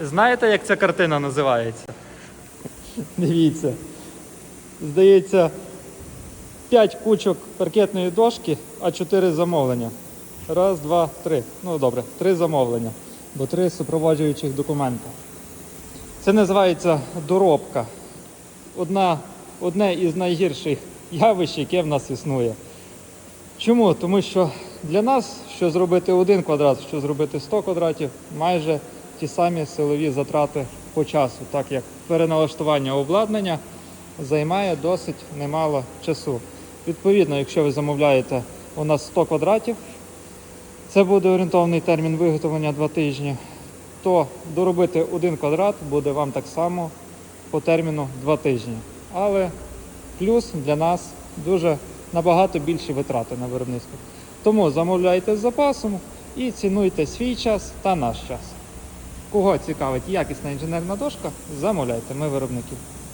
Знаєте, як ця картина називається? Дивіться. Здається, 5 кучок паркетної дошки, а 4 замовлення. Раз, два, три. Ну добре, три замовлення, бо три супроводжуючих документа. Це називається доробка. Одна, одне із найгірших явищ, яке в нас існує. Чому? Тому що для нас, що зробити один квадрат, що зробити 100 квадратів, майже ті самі силові затрати по часу, так як переналаштування обладнання займає досить немало часу. Відповідно, якщо ви замовляєте у нас 100 квадратів, це буде орієнтовний термін виготовлення 2 тижні, то доробити один квадрат буде вам так само по терміну 2 тижні. Але плюс для нас дуже набагато більші витрати на виробництво. Тому замовляйте з запасом і цінуйте свій час та наш час. Кого цікавить якісна інженерна дошка, замовляйте, ми виробники.